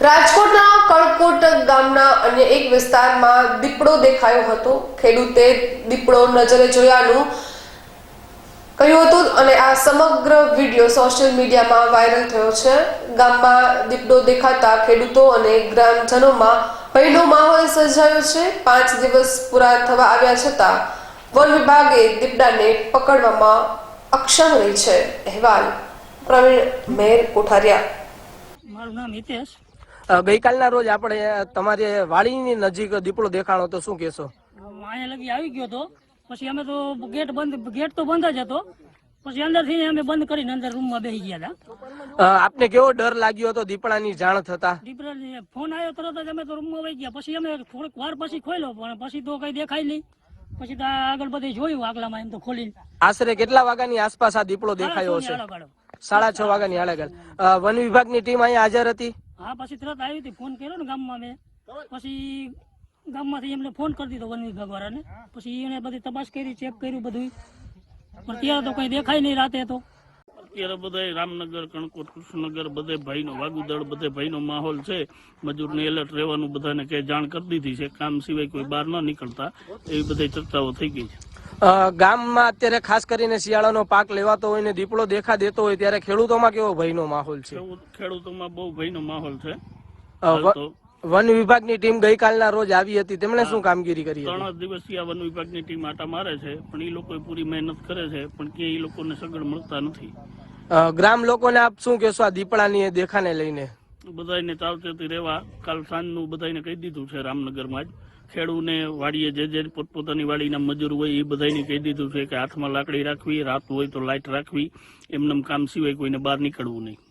રાજકોટના કણકોટ ગામના અન્ય એક વિસ્તારમાં દીપડો દેખાયો હતો. ખેડૂતે દીપડો નજરે જોયાનું કહ્યું હતું અને આ સમગ્ર વીડિયો સોશિયલ મીડિયામાં વાયરલ થયો છે. ગામમાં દીપડો દેખાતા ખેડૂતો અને ગ્રામજનોમાં ભયનો માહોલ સર્જાયો છે. પાંચ દિવસ પૂરા થવા આવ્યા છતાં વન વિભાગે દીપડાને પકડવામાં અક્ષમ રહી છે. અહેવાલ પ્રવીણ મેર કોઠારિયા. મારું નામ હિતેશ. ગઈકાલના રોજ આપણે તમારી વાડીની નજીક દીપડો દેખાણો તો શું કહેશો? અહીંયા લગી આવી ગયો તો પછી અમે તો ગેટ બંધ ગેટ તો બંધ જ હતો. પછી અંદરથી અમે બંધ કરીને અંદર રૂમમાં બેસી ગયા હતા. આપને કેવો ડર લાગ્યો હતો દીપડાની જાણ થતા? દીપડા ફોન આવ્યો તરત જ અમે તો રૂમમાં વહી ગયા. પછી અમે થોડીક વાર પછી ખોલ્યો પણ પછી તો કઈ દેખાય નહીં. પછી તો આગળ બધે જોયું આગલામાં એમ તો ખોલી આશરે કેટલા વાગ્યાની આસપાસ આ દીપડો દેખાયો હશે? સાડા છ વાગ્યાની આડેગાળ વન વિભાગની ટીમ અહીંયા હાજર હતી? હા પછી તરત આવી હતી ફોન કર્યો ને ગામમાં મેં. પછી ગામમાંથી એમને ફોન કરી દીધો વન વિભાગ વાળાને પછી એને બધી તપાસ કરી ચેક કર્યું બધું પણ ત્યારે તો કઈ દેખાય નહીં રાતે તો. અત્યારે બધા રામનગર કણકોટ કૃષ્ણનગર બધે ભાઈનો વાગુદળ બધે ભાઈનો માહોલ છે. મજૂરને એલર્ટ રહેવાનું બધાને કે જાણ કરી દીધી છે. કામ સિવાય કોઈ બહાર ન નીકળતા. એવી બધી ચર્ચાઓ થઈ ગઈ છે. ગામમાં અત્યારે ખાસ કરીને શિયાળાનો પાક લેવાતો હોય ને દીપડો દેખા દેતો હોય ત્યારે ખેડૂતોમાં કેવો ભયનો માહોલ છે? ખેડૂતોમાં બહુ ભયનો માહોલ છે. વન વિભાગની ટીમ ગઈકાલના રોજ આવી હતી. તેમણે શું કામગીરી કરી ત્રણ દિવસથી આ વન વિભાગની ટીમ આટા મારે છે પણ એ લોકો પૂરી મહેનત કરે છે પણ કે એ લોકોને સગડ મળતા નથી. ગ્રામ લોકોને આપ શું કહેશો આ દીપડાની દેખાને લઈને? બધાને ચાવચેતી રહેવા કાલ સાંજનું બધાને કહી દીધું છે રામનગરમાં જ. ખેડૂને વાડીએ જે જે પોતપોતાની વાડીના મજૂર હોય એ બધાને કહી દીધું છે કે હાથમાં લાકડી રાખવી, રાત હોય તો લાઇટ રાખવી. એમનેમ કામ સિવાય કોઈને બહાર નીકળવું નહીં.